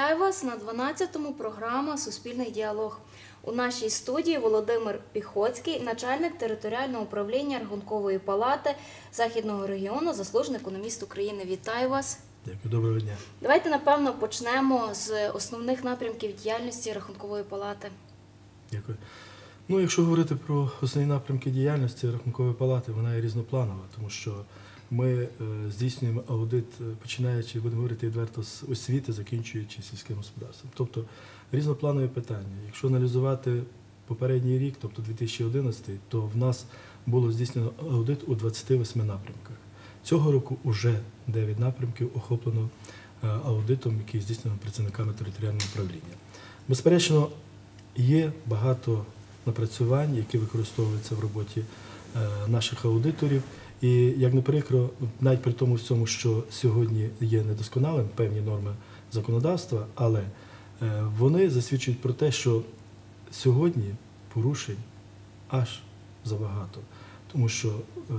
Вітаю вас на 12-му програма Суспільний діалог. У нашій студії Володимир Піхоцький, начальник територіального управління Рахункової палати Західного регіону, заслужений економіст України. Вітаю вас. Дякую, доброго дня. Давайте напевно почнемо з основних напрямків діяльності Рахункової палати. Дякую. Ну, якщо говорити про основні напрямки діяльності Рахункової палати, вона є різнопланова, тому що ми е, здійснюємо аудит, е, починаючи, будемо говорити відверто, з освіти, закінчуючи сільським господарством. Тобто різнопланові питання. Якщо аналізувати попередній рік, тобто 2011, то в нас було здійснено аудит у 28 напрямках. Цього року вже 9 напрямків охоплено е, аудитом, який здійснено працівниками територіального управління. Безперечно, є багато напрацювань, які використовуються в роботі наших аудиторів. І як не прикро, навіть при тому всьому, що сьогодні є недосконалим певні норми законодавства, але е, вони засвідчують про те, що сьогодні порушень аж забагато. Тому що е,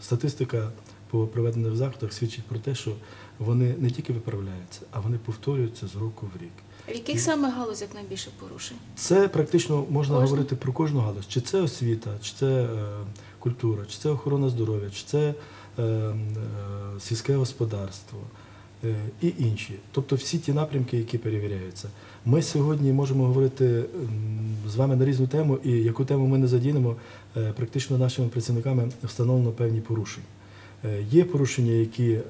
статистика по проведених заходах свідчить про те, що вони не тільки виправляються, а вони повторюються з року в рік. В яких саме галузях найбільше порушень? Це практично можна Кожна? говорити про кожну галузь. Чи це освіта, чи це е, культура, чи це охорона здоров'я, чи це е, е, сільське господарство е, і інші. Тобто всі ті напрямки, які перевіряються. Ми сьогодні можемо говорити з вами на різну тему, і яку тему ми не задінемо, е, практично нашими працівниками встановлено певні порушення. Е, Є порушення, які е,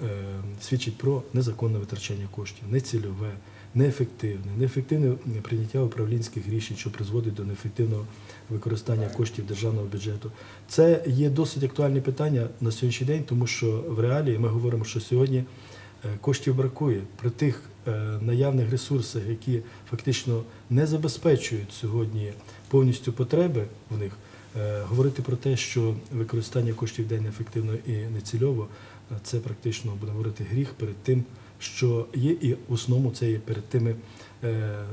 свідчать про незаконне витрачання коштів, нецільове, неефективне, неефективне прийняття управлінських рішень, що призводить до неефективного використання коштів державного бюджету. Це є досить актуальні питання на сьогоднішній день, тому що в реалії ми говоримо, що сьогодні е, коштів бракує при тих наявних ресурсах, які фактично не забезпечують сьогодні повністю потреби в них. Е, Говорити про те, що використання коштів день неефективно і нецільово, е, це практично будемо говорити гріх перед тим, що є, і в основному це є перед тими е,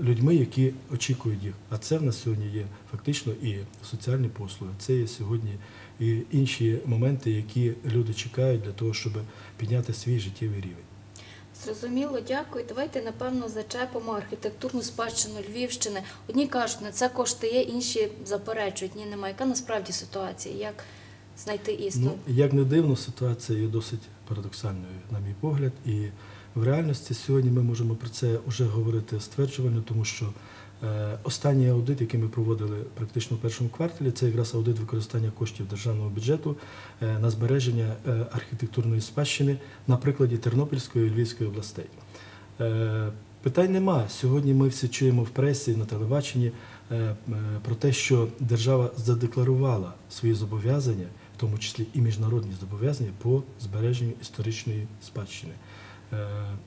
людьми, які очікують їх. А це в нас сьогодні є фактично і соціальні послуги, це є сьогодні і інші моменти, які люди чекають для того, щоб підняти свій життєвий рівень. Зрозуміло, дякую. Давайте напевно зачепимо архітектурну спадщину Львівщини. Одні кажуть, на це кошти є, інші заперечують. Ні, немає. Яка насправді ситуація? Як знайти істину? Ну, як не дивно, ситуація є досить парадоксальною, на мій погляд. І в реальності сьогодні ми можемо про це вже говорити стверджувально, тому що останній аудит, який ми проводили практично в першому кварталі, це якраз аудит використання коштів державного бюджету е, на збереження е, архітектурної спадщини на прикладі Тернопільської і Львівської областей. Е, Питань нема. Сьогодні ми всі чуємо в пресі, на телебаченні е, е, про те, що держава задекларувала свої зобов'язання, в тому числі і міжнародні зобов'язання по збереженню історичної спадщини. Е,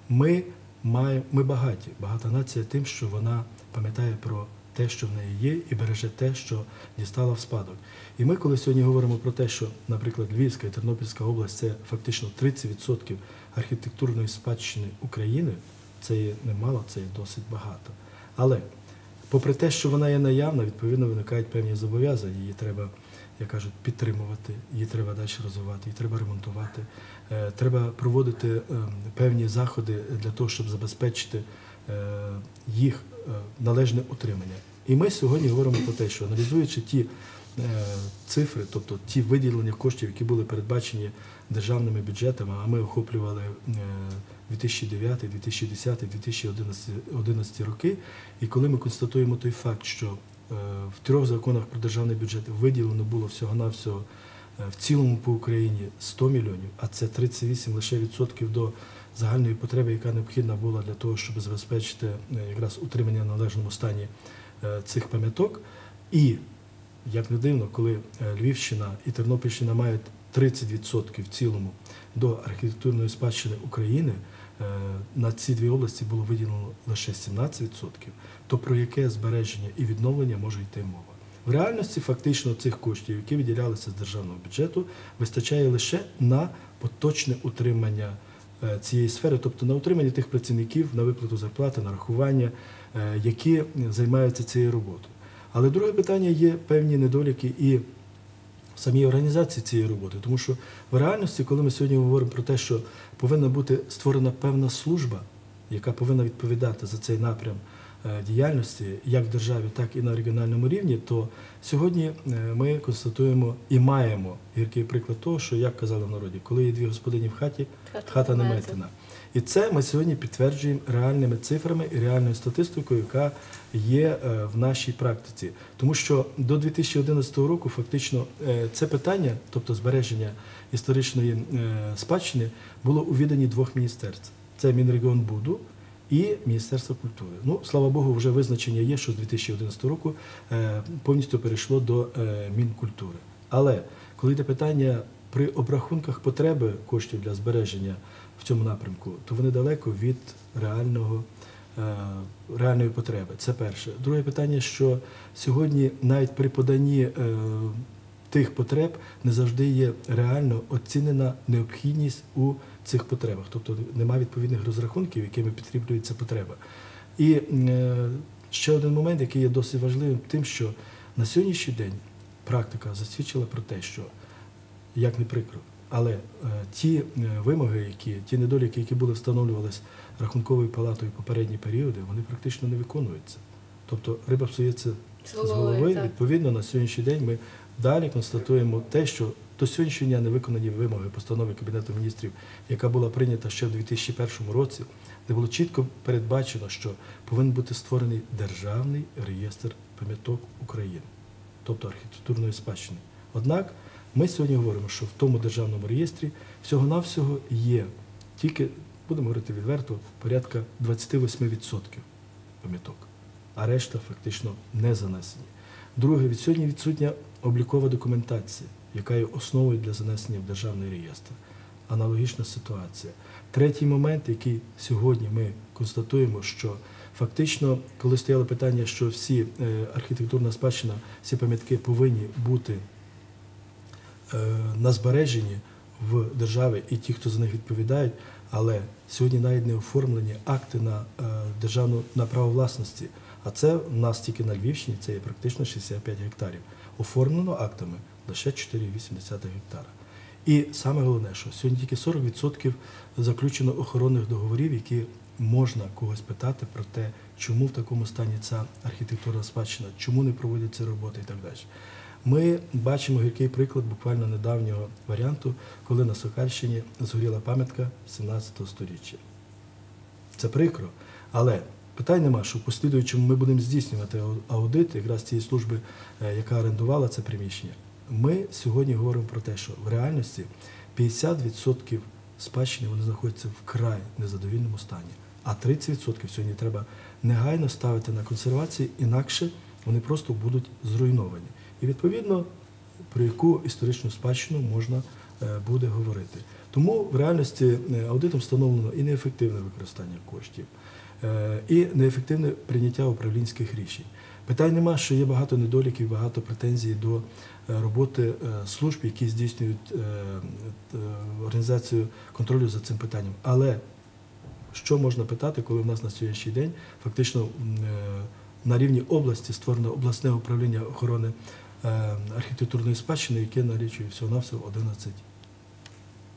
Ми маємо, ми багаті, багата нація тим, що вона пам'ятає про те, що в неї є, і береже те, що дістала в спадок. І ми, коли сьогодні говоримо про те, що, наприклад, Львівська і Тернопільська область це фактично 30% архітектурної спадщини України, це є немало, це є досить багато. Але попри те, що вона є наявна, відповідно виникають певні зобов'язання. Її треба, як кажуть, підтримувати, її треба далі розвивати, її треба ремонтувати. Е, Треба проводити е, певні заходи для того, щоб забезпечити е, їх належне утримання. І ми сьогодні говоримо про те, що аналізуючи ті цифри, тобто ті виділення коштів, які були передбачені державними бюджетами, а ми охоплювали е, 2009, 2010, 2011 11 роки. І коли ми констатуємо той факт, що в трьох законах про державний бюджет виділено було всього-навсього е, в цілому по Україні 100 мільйонів, а це 38 лише відсотків до загальної потреби, яка необхідна була для того, щоб забезпечити е, якраз утримання в належному стані е, цих пам'яток. І як не дивно, коли е, Львівщина і Тернопільщина мають 30% в цілому до архітектурної спадщини України, е, на ці дві області було виділено лише 17%, то про яке збереження і відновлення може йти мова? В реальності фактично цих коштів, які виділялися з державного бюджету, вистачає лише на поточне утримання е, цієї сфери, тобто на утримання тих працівників, на виплату зарплати, на рахування, е, які займаються цією роботою. Але друге питання є певні недоліки і в самій організації цієї роботи, тому що в реальності, коли ми сьогодні говоримо про те, що повинна бути створена певна служба, яка повинна відповідати за цей напрям е, діяльності, як в державі, так і на регіональному рівні, то сьогодні е, ми констатуємо і маємо гіркий приклад того, що як казали в народі, коли є дві господині в хаті, хата не метена. І це ми сьогодні підтверджуємо реальними цифрами і реальною статистикою, яка є е, в нашій практиці. Тому що до 2011 року фактично е, це питання, тобто збереження історичної е, спадщини, було у віданні двох міністерств: це Мінрегіонбуду і Міністерство культури. Ну, слава Богу, вже визначення є, що з 2011 року повністю перейшло до Мінкультури. Але коли йде питання при обрахунках потреби коштів для збереження в цьому напрямку, то вони далеко від реального. е, Реальної потреби. Це перше. Друге питання, що сьогодні навіть при поданні е, тих потреб не завжди є реально оцінена необхідність у цих потребах, тобто немає відповідних розрахунків, якими підкріплюється потреба. І е, ще один момент, який є досить важливим, тим, що на сьогоднішній день практика засвідчила про те, що як не прикро, але е, ті е, вимоги, які ті недоліки, які були встановлювалися рахунковою палатою в попередні періоди, вони практично не виконуються. Тобто риба псується З голови. так. Відповідно, на сьогоднішній день ми далі констатуємо те, що до сьогоднішнього дня не виконані вимоги постанови Кабінету міністрів, яка була прийнята ще в 2001 році, де було чітко передбачено, що повинен бути створений державний реєстр пам'яток України, тобто архітектурної спадщини. Однак ми сьогодні говоримо, що в тому державному реєстрі всього-навсього є тільки, будемо говорити відверто, порядка 28% пам'яток, а решта фактично не занесені. Друге, від сьогодні відсутня облікова документація, яка є основою для занесення в державний реєстр. Аналогічна ситуація. Третій момент, який сьогодні ми констатуємо, що фактично, коли стояло питання, що всі е, архітектурна спадщина, всі пам'ятки повинні бути на збереженні в державі і ті, хто за них відповідають, але сьогодні навіть не оформлені акти на е, державну на право власності. А це в нас тільки на Львівщині, це є практично 65 гектарів. Оформлено актами лише 4,8 гектара. І саме головне, що сьогодні тільки 40% заключено охоронних договорів, які можна когось питати про те, чому в такому стані ця архітектурна спадщина, чому не проводяться роботи і так далі. Ми бачимо гіркий приклад буквально недавнього варіанту, коли на Сокальщині згоріла пам'ятка 17 століття. Це прикро, але питань нема, що в послідуючому ми будемо здійснювати аудит якраз цієї служби, е, яка орендувала це приміщення. Ми сьогодні говоримо про те, що в реальності 50% спадщини вони знаходяться в вкрай незадовільному стані, а 30% сьогодні треба негайно ставити на консервацію, інакше вони просто будуть зруйновані. І відповідно про яку історичну спадщину можна е, буде говорити. Тому в реальності е, аудитом встановлено і неефективне використання коштів, е, і неефективне прийняття управлінських рішень. Питань нема, що є багато недоліків, багато претензій до роботи служб, які здійснюють організацію контролю за цим питанням. Але що можна питати, коли в нас на сьогоднішній день фактично на рівні області створено обласне управління охорони архітектурної спадщини, яке налічує всього-навсього 11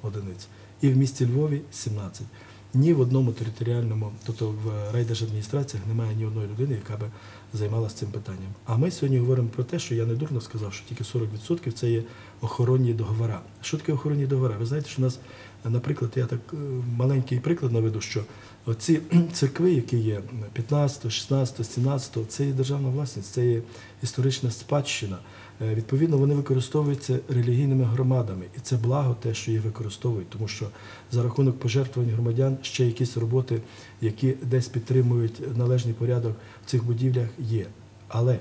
одиниць. І в місті Львові 17. Ні в одному територіальному, тобто в райдержадміністраціях немає ні одної людини, яка би займалася цим питанням. А ми сьогодні говоримо про те, що я не дурно сказав, що тільки 40% це є охоронні договори. Що таке охоронні договори? Ви знаєте, що у нас, наприклад, я так е, маленький приклад наведу, що оці церкви, які є 15, 16, 17, це є державна власність, це є історична спадщина. Е, Відповідно, вони використовуються релігійними громадами, і це благо те, що їх використовують, тому що за рахунок пожертвувань громадян ще якісь роботи, які десь підтримують належний порядок в цих будівлях, є. Але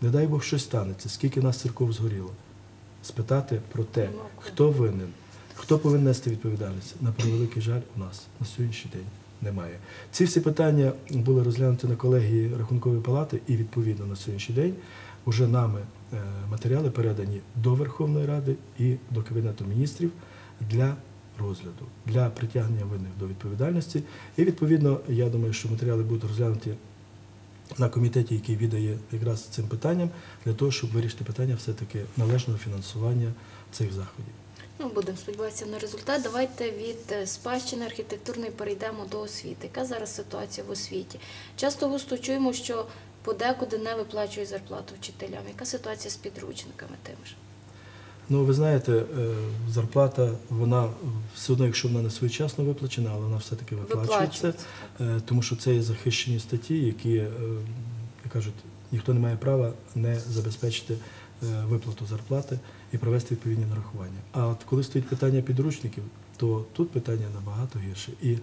не дай Бог щось станеться, скільки нас церков згоріло. Спитати про те, хто винен, хто повинен нести відповідальність, на превеликий жаль, у нас на сьогоднішній день немає. Ці всі питання були розглянуті на колегії Рахункової палати, і відповідно на сьогоднішній день вже нами е, матеріали передані до Верховної Ради і до Кабінету міністрів для розгляду, для притягнення винних до відповідальності. І відповідно, я думаю, що матеріали будуть розглянуті на комітеті, який віддає якраз цим питанням, для того, щоб вирішити питання все-таки належного фінансування цих заходів. Ну, будемо сподіватися на результат. Давайте від е, спадщини архітектурної перейдемо до освіти. Яка зараз ситуація в освіті? Часто густо чуємо, що подекуди не виплачують зарплату вчителям. Яка ситуація з підручниками тим же? Ну, ви знаєте, е, зарплата, вона все одно, якщо вона не своєчасно виплачена, але вона все-таки виплачується, Виплачується. е, тому що це є захищені статті, які, як кажуть, ніхто не має права не забезпечити виплату зарплати і провести відповідні нарахування. А от коли стоїть питання підручників, то тут питання набагато гірше. І е,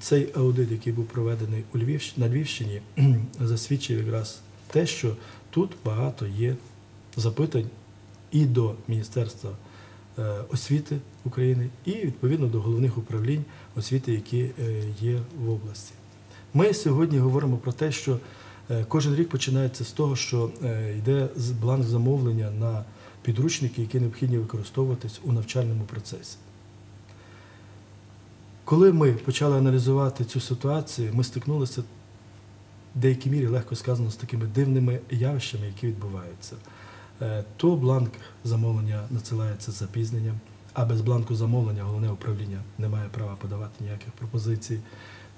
цей аудит, який був проведений у Львівщ... на Львівщині, засвідчив якраз те, що тут багато є запитань і до Міністерства е, освіти України, і відповідно до головних управлінь освіти, які е, є в області. Ми сьогодні говоримо про те, що е, кожен рік починається з того, що е, йде бланк замовлення на підручники, які необхідні використовуватись у навчальному процесі. Коли ми почали аналізувати цю ситуацію, ми стикнулися в деякій мірі, легко сказано, з такими дивними явищами, які відбуваються. Е, То бланк замовлення надсилається з запізненням, а без бланку замовлення головне управління не має права подавати ніяких пропозицій.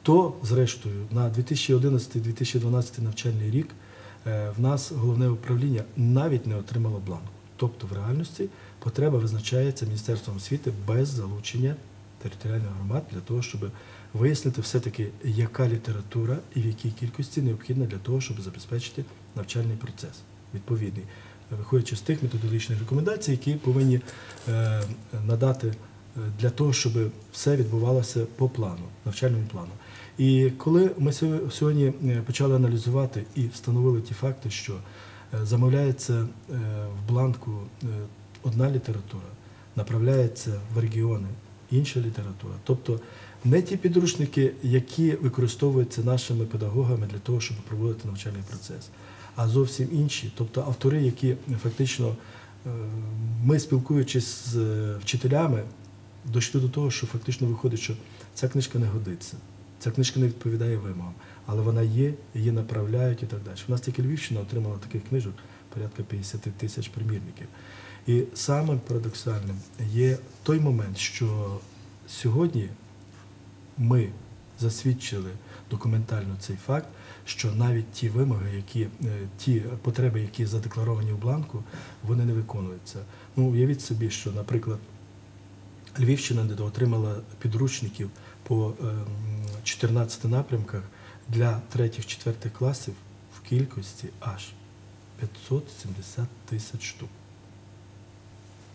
То, зрештою, на 2011-2012 навчальний рік е, в нас головне управління навіть не отримало бланку. Тобто, в реальності потреба визначається Міністерством освіти без залучення територіальних громад для того, щоб вияснити все-таки, яка література і в якій кількості необхідна для того, щоб забезпечити навчальний процес відповідний, виходячи з тих методологічних рекомендацій, які повинні е, надати е, для того, щоб все відбувалося по плану, навчальному плану. І коли ми сьогодні е, почали аналізувати і встановили ті факти, що е, замовляється е, в бланку одна література, направляється в регіони інша література. Тобто не ті підручники, які використовуються нашими педагогами для того, щоб проводити навчальний процес, а зовсім інші, тобто автори, які фактично ми спілкуючись з вчителями, дійшли до того, що фактично виходить, що ця книжка не годиться, ця книжка не відповідає вимогам, але вона є, її направляють і так далі. У нас тільки Львівщина отримала таких книжок порядка 50 тисяч примірників. І самим парадоксальним є той момент, що сьогодні ми засвідчили документально цей факт, що навіть ті вимоги, які, е, ті потреби, які задекларовані в бланку, вони не виконуються. Ну, уявіть собі, що, наприклад, Львівщина недоотримала підручників по ем, 14 напрямках для 3-4 класів в кількості аж 570 тисяч штук.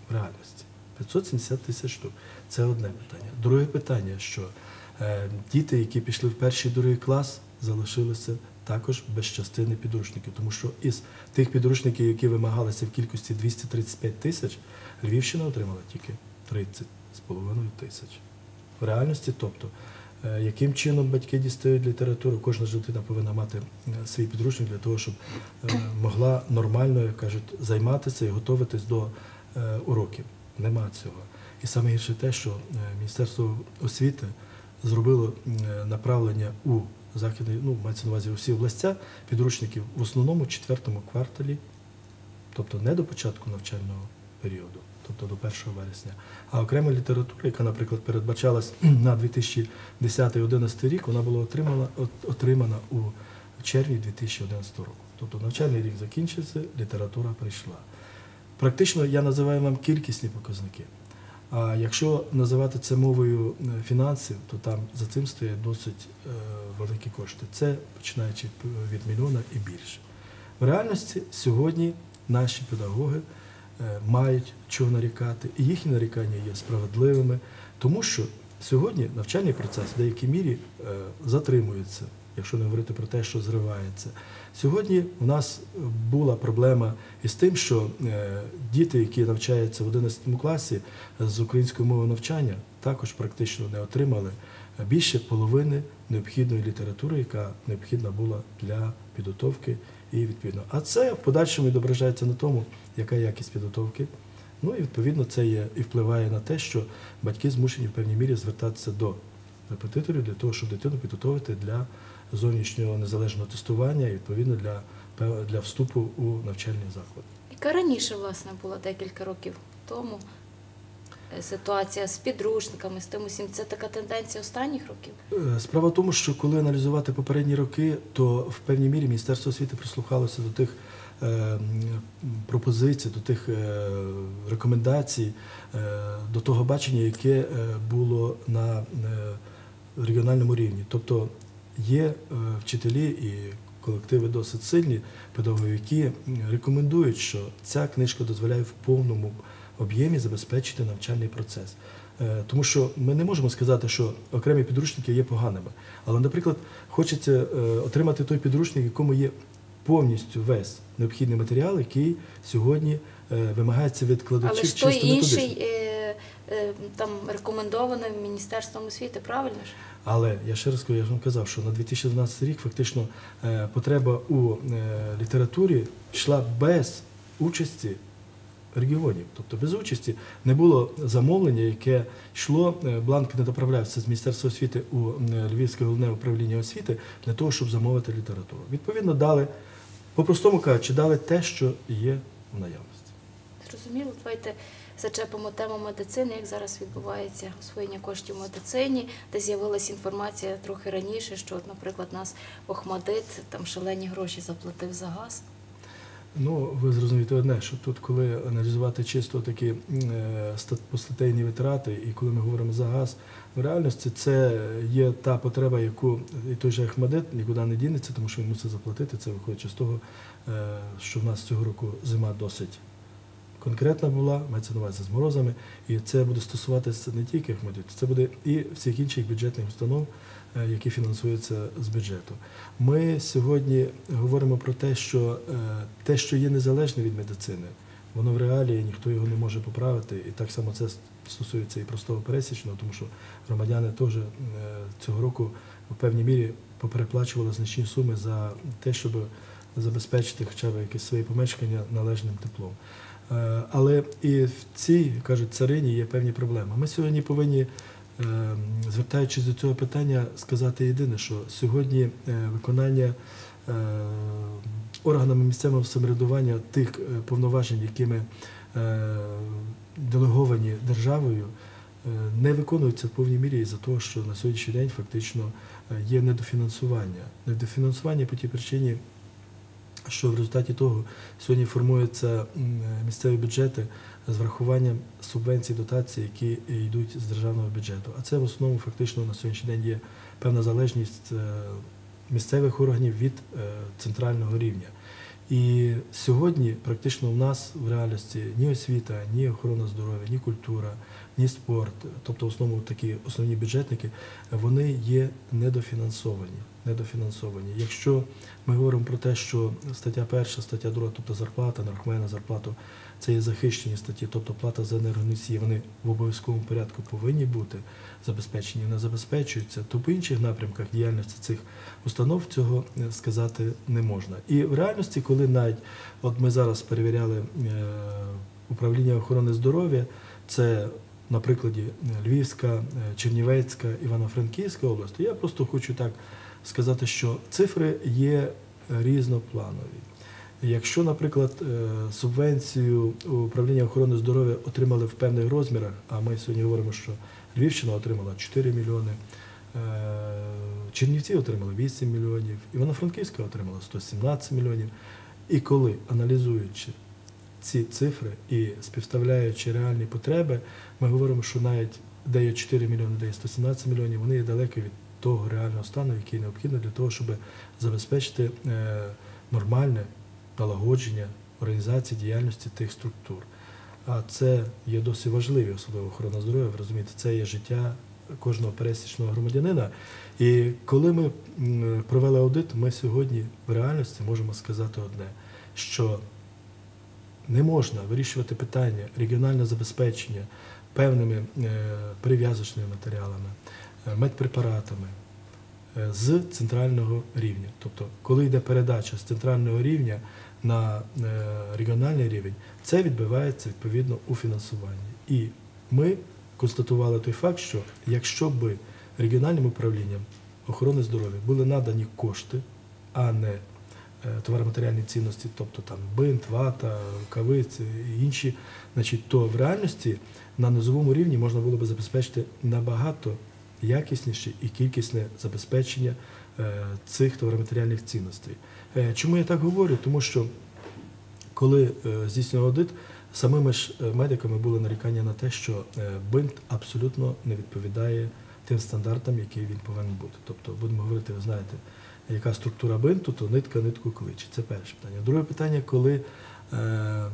В реальності. 570 тисяч штук. Це одне питання. Друге питання, що е, діти, які пішли в перший другий клас, залишилися також без частини підручників, тому що із тих підручників, які вимагалися в кількості 235 тисяч, Львівщина отримала тільки 30,5 тисяч. В реальності, тобто, яким чином батьки дістають літературу, кожна ж дитина повинна мати е, свій підручник для того, щоб е, могла нормально, як кажуть, займатися і готуватись до е, уроків. Нема цього. І саме гірше те, що е, Міністерство освіти зробило е, направлення у західний, ну, мається на увазі усі областя підручників в основному четвертому кварталі, тобто не до початку навчального періоду, тобто до 1 вересня. А окрема література, яка, наприклад, передбачалась на 2010-2011 рік, вона була отримана, отримана у червні 2011 року. Тобто навчальний рік закінчився, література прийшла. Практично я називаю вам кількісні показники. А якщо називати це мовою е, фінансів, то там за цим стоять досить е, великі кошти. Це починаючи від мільйона і більше. В реальності сьогодні наші педагоги мають чого нарікати, і їхні нарікання є справедливими, тому що сьогодні навчальний процес в деякій мірі е, затримується, якщо не говорити про те, що зривається. Сьогодні у нас була проблема із тим, що е, діти, які навчаються в 11 класі з української мови навчання, також практично не отримали більше половини необхідної літератури, яка необхідна була для підготовки і відповідно. А це в подальшому відображається на тому, яка якість підготовки. Ну і відповідно це є і впливає на те, що батьки змушені в певній мірі звертатися до репетиторів для того, щоб дитину підготовити для зовнішнього незалежного тестування і відповідно для, для вступу у навчальний заклад. Яка раніше, власне, була декілька років тому? Е, ситуація з підручниками, з тим усім. Це така тенденція останніх років. Е, Справа в тому, що коли аналізувати попередні роки, то в певній мірі Міністерство освіти прислухалося до тих е, пропозицій, до тих рекомендацій, до того бачення, яке було на регіональному рівні. Тобто є вчителі і колективи досить сильні, педагоги, які рекомендують, що ця книжка дозволяє в повному об'ємі забезпечити навчальний процес. Е, Тому що ми не можемо сказати, що окремі підручники є поганими. Але, наприклад, хочеться е, отримати той підручник, якому є повністю весь необхідний матеріал, який сьогодні е, вимагається від кладачів Але ж той інший там рекомендований Міністерством освіти, правильно ж? Але я ще раз кажу, я ж вам казав, що на 2012 рік фактично потреба у літературі йшла без участі регіонів. Тобто без участі не було замовлення, яке йшло, е, бланк не доправлявся з Міністерства освіти у Львівське головне управління освіти для того, щоб замовити літературу. Відповідно, дали, по-простому кажучи, дали те, що є в наявності. Зрозуміло, давайте зачепимо тему медицини, як зараз відбувається освоєння коштів в медицині, де з'явилася інформація трохи раніше, що, наприклад, нас Охмадит там шалені гроші заплатив за газ. Ну, ви зрозумієте одне, що тут, коли аналізувати чисто такі е, постатейні витрати, і коли ми говоримо за газ, в реальності це є та потреба, яку і той же Ахмадет нікуди не дінеться, тому що він мусить заплатити. Це виходячи з того, е, що в нас цього року зима досить конкретна була, мається на увазі з морозами, і це буде стосуватися не тільки Ахмадиту, це буде і всіх інших бюджетних установ, які фінансуються з бюджету. Ми сьогодні говоримо про те, що е, те, що є незалежне від медицини, воно в реалії ніхто його не може поправити. І так само це стосується і простого пересічного, тому що громадяни теж е, цього року в певній мірі попереплачували значні суми за те, щоб забезпечити хоча б якесь своє помешкання належним теплом. Е, Але і в цій кажуть царині є певні проблеми. Ми сьогодні повинні, е, звертаючись до цього питання, сказати єдине, що сьогодні е, виконання е, органами місцевого самоврядування тих е, повноважень, якими е, делеговані державою, е, не виконуються в повній мірі із-за того, що на сьогоднішній день фактично е, є недофінансування. Недофінансування по тій причині, що в результаті того сьогодні формуються місцеві бюджети з врахуванням субвенцій, дотацій, які йдуть з державного бюджету. А це в основному фактично на сьогоднішній день є певна залежність е, місцевих органів від е, центрального рівня. І сьогодні практично в нас в реальності ні освіта, ні охорона здоров'я, ні культура, ні спорт, тобто в основному такі основні бюджетники, вони є недофінансовані. Недофінансовані. Якщо ми говоримо про те, що стаття перша, стаття друга, тобто зарплата, нарахування на зарплату, це є захищені статті, тобто плата за енергоносії, вони в обов'язковому порядку повинні бути забезпечені, вони забезпечуються, то по інших напрямках діяльності цих установ цього е, сказати не можна. І в реальності, коли навіть от ми зараз перевіряли е, управління охорони здоров'я, це на прикладі е, Львівська, Чернівецька, Івано-Франківська область, я просто хочу так сказати, що цифри є різнопланові. Якщо, наприклад, е, субвенцію управління охорони здоров'я отримали в певних розмірах, а ми сьогодні говоримо, що Львівщина отримала 4 мільйони, е, Чернівці отримали 8 мільйонів, Івано-Франківська отримала 117 мільйонів. І коли аналізуючи ці цифри і співставляючи реальні потреби, ми говоримо, що навіть де є 4 мільйони, де є 117 мільйонів, вони є далекі від того реального стану, який необхідно для того, щоб забезпечити е, нормальне налагодження організації діяльності тих структур. А це є досить важливі, особливо охорона здоров'я, ви розумієте, це є життя кожного пересічного громадянина. І коли ми провели аудит, ми сьогодні в реальності можемо сказати одне, що не можна вирішувати питання регіонального забезпечення певними е, перев'язочними матеріалами, медпрепаратами е, з центрального рівня. Тобто, коли йде передача з центрального рівня на е, регіональний рівень, це відбувається відповідно у фінансуванні. І ми констатували той факт, що якщо би регіональним управлінням охорони здоров'я були надані кошти, а не е, е, товароматеріальні цінності, тобто там бинт, вата, кавиці і інші, значить, то в реальності на низовому рівні можна було би забезпечити набагато якісніше і кількісне забезпечення е, цих товароматеріальних цінностей. Е, Чому я так говорю? Тому що коли е, здійснював аудит, самими ж медиками були нарікання на те, що бинт абсолютно не відповідає тим стандартам, які він повинен бути. Тобто, будемо говорити, ви знаєте, яка структура бинту, то нитка нитку кличе. Це перше питання. Друге питання, коли е,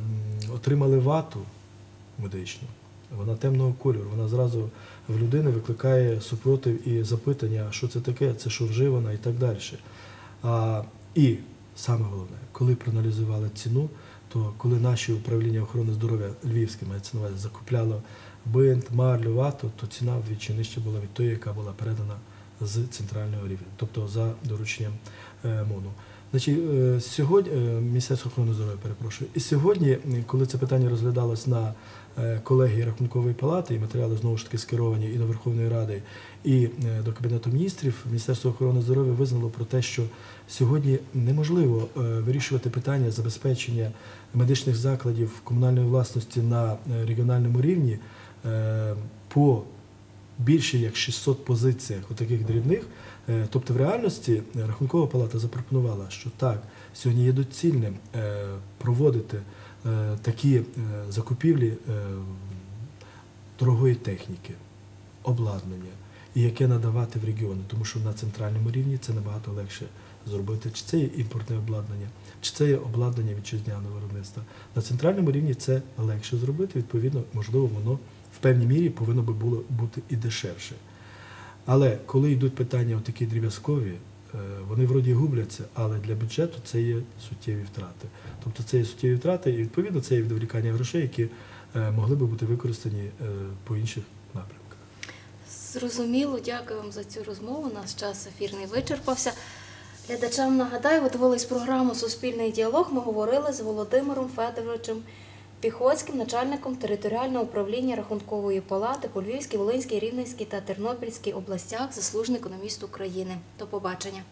отримали вату медичну, вона темного кольору, вона зразу в людини викликає супротив і запитання, що це таке, це що вживано і так далі. А, і саме головне, коли проаналізували ціну, то коли наші управління охорони здоров'я Львівське мається на закупляло бинт, марлю, вату, то ціна вдвічі нижче була від тої, яка була передана з центрального рівня, тобто за дорученням е, МОНу. Значить, е, сьогодні е, Міністерство охорони здоров'я перепрошую. І сьогодні, коли це питання розглядалось на колегії рахункової палати, і матеріали знову ж таки скеровані і до Верховної Ради, і е, до Кабінету міністрів, Міністерство охорони здоров'я визнало про те, що сьогодні неможливо е, вирішувати питання забезпечення медичних закладів комунальної власності на е, регіональному рівні е, по більше як 600 позиціях отаких дрібних. Е, Тобто в реальності е, Рахункова палата запропонувала, що так, сьогодні є доцільним е, проводити е, такі е, закупівлі е, дорогої техніки, обладнання, і яке надавати в регіони, тому що на центральному рівні це набагато легше зробити. Чи це є імпортне обладнання, чи це є обладнання вітчизняного виробництва. На центральному рівні це легше зробити, відповідно, можливо, воно в певній мірі повинно би було бути і дешевше. Але коли йдуть питання такі дріб'язкові, е, вони вроді губляться, але для бюджету це є суттєві втрати. Тобто це є суттєві втрати, і відповідно це є відволікання грошей, які е, могли би бути використані е, по інших напрямках. Зрозуміло, дякую вам за цю розмову. Наш час ефірний вичерпався. Глядачам нагадаю, ви дивились програму Суспільний діалог. Ми говорили з Володимиром Федоровичем Піхоцьким, начальником територіального управління Рахункової палати по Львівській, Волинській, Рівненській та Тернопільській областях, заслужений економіст України. До побачення.